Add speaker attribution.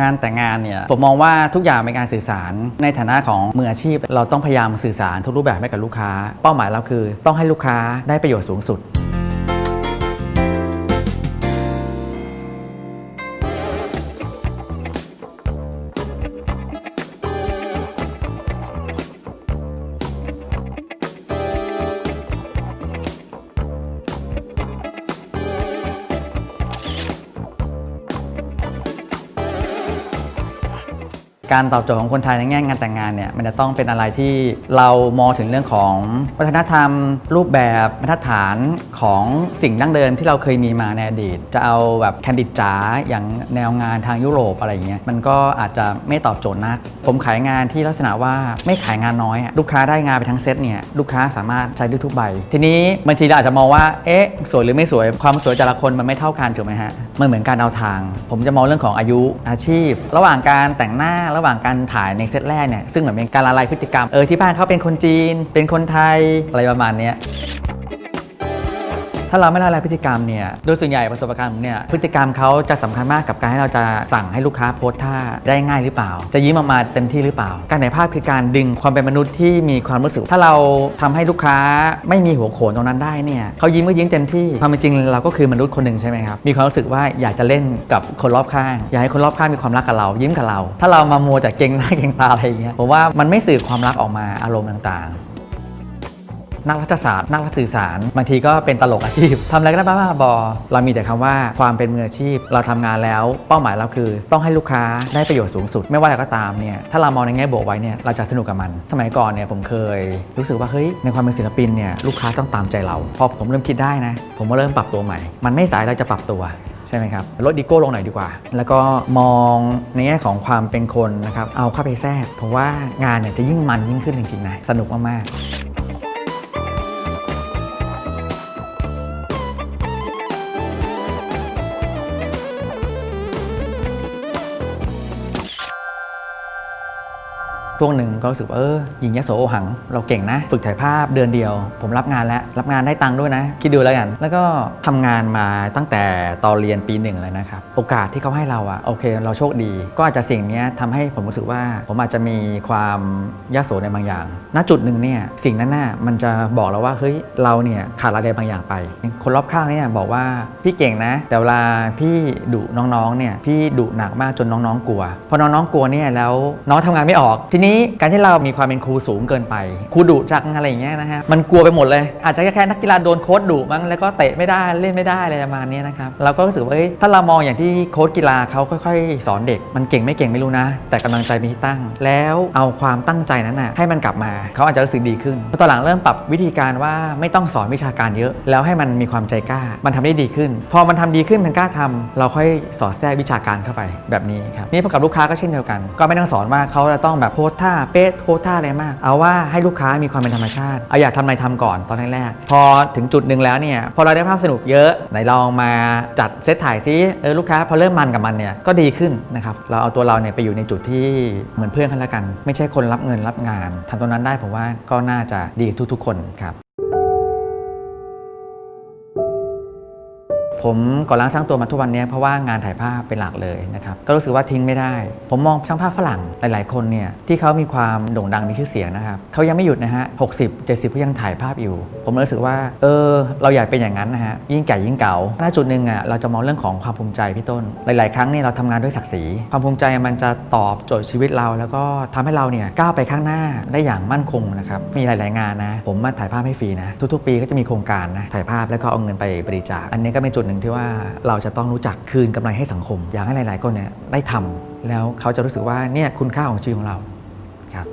Speaker 1: งานแต่งงานเนี่ยผมมองว่าทุกอย่างเป็นการสื่อสาร ในฐานะของมืออาชีพ เราต้องพยายามสื่อสารทุกรูปแบบให้กับลูกค้า เป้าหมายเราคือ ต้องให้ลูกค้าได้ประโยชน์สูงสุด การตอบโจทย์ของคนไทยในแง่งานแต่งงานเนี่ยมันจะต้องเป็นอะไรที่เรามองถึงเรื่องของวัฒนธรรม รูปแบบมาตรฐานของสิ่งดั้งเดิมที่เราเคยมีมาในอดีต จะเอาแบบแคนดิดจ๋าอย่างแนวงานทางยุโรปอะไรอย่างเงี้ยมันก็อาจจะไม่ตอบโจทย์นัก ผมขายงานที่ลักษณะว่าไม่ขายงานน้อยลูกค้าได้งานไปทั้งเซตเนี่ยลูกค้าสามารถใช้ได้ทุกใบ ทีนี้บางทีเราอาจจะมองว่าเอ๊ะสวยหรือไม่สวยความสวยแต่ละคนมันไม่เท่ากันถูกไหมฮะ มันเหมือนการเอาทาง ผมจะมองเรื่องของอายุอาชีพ ระหว่างการแต่งหน้าระหว่างการถ่ายในเซตแรกเนี่ยซึ่งเหมือนเป็นการละลายพฤติกรรมเออที่บ้านเขาเป็นคนจีน เป็นคนไทยอะไรประมาณเนี้ย ถ้าเราไม่ละลายพฤติกรรมเนี่ยโดยส่วนใหญ่ประสบการณ์ผมเนี่ยพฤติกรรมเขาจะสำคัญมากกับการให้เราจะสั่งให้ลูกค้าโพสท่าได้ง่ายหรือเปล่า จะยิ้มออกมาเต็มที่หรือเปล่า การถ่ายภาพคือการดึงความเป็นมนุษย์ที่มีความรู้สึก ถ้าเราทำให้ลูกค้าไม่มีหัวโขนตรงนั้นได้เนี่ยเขายิ้มก็ยิ้มเต็มที่ความเป็นจริงเราก็คือมนุษย์คนหนึ่งใช่ไหมครับมีความรู้สึกว่าอยากจะเล่นกับคนรอบข้าง อยากให้คนรอบข้างมีความรักกับเรา ยิ้มกับเรา ถ้าเรามามัวแต่เก่งหน้าเก่งตาอะไรอย่างเงี้ยผมว่ามันไม่สื่อความรักออกมาอารมณ์ต่างๆ นักรัฐศาสตร์ นักรัฐสื่อสารบางทีก็เป็นตลกอาชีพทำอะไรก็ได้บ้าบอ เรามีแต่คำว่าความเป็นมืออาชีพ เราทำงานแล้ว เป้าหมายเราคือ ต้องให้ลูกค้าได้ประโยชน์สูงสุด ไม่ว่าอะไรก็ตามเนี่ยถ้าเรามองในแง่บวกไว้เนี่ยเราจะสนุกกับมัน สมัยก่อนเนี่ยผมเคยรู้สึกว่าเฮ้ยในความเป็นศิลปินเนี่ยลูกค้าต้องตามใจเรา พอผมเริ่มคิดได้นะ ผมก็เริ่มปรับตัวใหม่ มันไม่สายเราจะปรับตัวใช่ไหมครับลดดีโก้ลงหน่อยดีกว่า แล้วก็มองในแง่ของความเป็นคนนะครับเอาเข้าไปแทรกผมว่างานเนี่ยจะยิ่งมันยิ่งขึ้นจริงๆนะสนุกมากๆ ช่วงหนึ่งก็รู้สึกว่าเออหญิงยโสโอหัง เราเก่งนะ ฝึกถ่ายภาพเดือนเดียว ผมรับงานแล้ว รับงานได้ตังค์ด้วยนะ คิดดูแล้วกัน แล้วก็ทำงานมาตั้งแต่ตอนเรียนปีหนึ่งเลยนะครับ โอกาสที่เขาให้เราอะโอเค เราโชคดี ก็อาจจะสิ่งนี้ยทำให้ผมรู้สึกว่า ผมอาจจะมีความยโสในบางอย่าง ณจุดหนึ่งเนี่ยสิ่งนั้นน่ะมันจะบอกเราว่าเฮ้ยเราเนี่ยขาดอะไรบางอย่างไป คนรอบข้างเนี่ยบอกว่าพี่เก่งนะ แต่เวลาพี่ดุน้องๆเนี่ยพี่ดุหนักมากจนน้องๆกลัวพอน้องๆกลัวเนี่ยแล้วน้องทำงานไม่ออกที่นี้การที่เรามีความเป็นครูสูงเกินไป ครูดุจังอะไรอย่างเงี้ยนะฮะมันกลัวไปหมดเลย อาจจะแค่นักกีฬาโดนโค้ชดุมั้งแล้วก็เตะไม่ได้เล่นไม่ได้อะไรประมาณนี้นะครับเราก็รู้สึกว่าถ้าเรามองอย่างที่โค้ชกีฬาเขาค่อยๆ สอนเด็ก มันเก่งไม่เก่งไม่รู้นะ แต่กำลังใจมีที่ตั้ง แล้วเอาความตั้งใจนั้นน่ะให้มันกลับมาเขาอาจจะรู้สึกดีขึ้นพอตอนหลังเริ่มปรับวิธีการว่าไม่ต้องสอนวิชาการเยอะ แล้วให้มันมีความใจกล้า มันทำได้ดีขึ้น พอมันทำดีขึ้นมันกล้าทำเราค่อยสอดแทรกวิชาการเข้าไปแบบนี้ครับนี่พอกับลูกค้าก็เช่นเดียวกัน ก็ไม่ต้องสอนว่าเขาจะต้องแบบโพสท่าเป๊ะโพท่าอะไรมาก เอาว่าให้ลูกค้ามีความเป็นธรรมชาติเอาอยากทำอะไรทำก่อนตอนแรกๆพอถึงจุดหนึ่งแล้วเนี่ยพอเราได้ภาพสนุกเยอะไหนลองมาจัดเซตถ่ายซิเออลูกค้าพอเริ่มมันกับมันเนี่ยก็ดีขึ้นนะครับเราเอาตัวเราเนี่ยไปอยู่ในจุดที่เหมือนเพื่อนกันแล้วกัน ไม่ใช่คนรับเงินรับงานทำตรงนั้นได้ผมว่าก็น่าจะดีทุกๆ คนครับ ผมก่อร่างสร้างตัวมาทุกวันนี้เพราะว่างานถ่ายภาพเป็นหลักเลยนะครับก็รู้สึกว่าทิ้งไม่ได้ ผมมองช่างภาพฝรั่งหลาย ๆ คนเนี่ยที่เขามีความโด่งดังมีชื่อเสียงนะครับเขายังไม่หยุดนะฮะ60 70ก็ยังถ่ายภาพอยู่ ผมรู้สึกว่าเออเราอยากเป็นอย่างนั้นนะฮะยิ่งแก่ยิ่งเก่าหน้าจุดหนึ่งอะเราจะมองเรื่องของความภูมิใจพี่ต้น หลาย ๆ ครั้งเนี่ยเราทำงานด้วยศักดิ์ศรีความภูมิใจมันจะตอบโจทย์ชีวิตเรา แล้วก็ทำให้เราเนี่ยก้าวไปข้างหน้าได้อย่างมั่นคงนะครับมีหลาย ๆ งานนะ ผมมาถ่ายภาพให้ฟรีนะทุก ๆ ปีก็จะมีโครงการนะถ่ายภาพแล้วก็เอาเงินไปบริจาคอันนี้ก็เป็นจุดหนึ่งที่ว่าเราจะต้องรู้จักคืนกำไรให้สังคม อยากให้หลาย ๆ คนเนี่ยได้ทำแล้วเขาจะรู้สึกว่าเนี่ยคุณค่าของชีวิตของเราครับ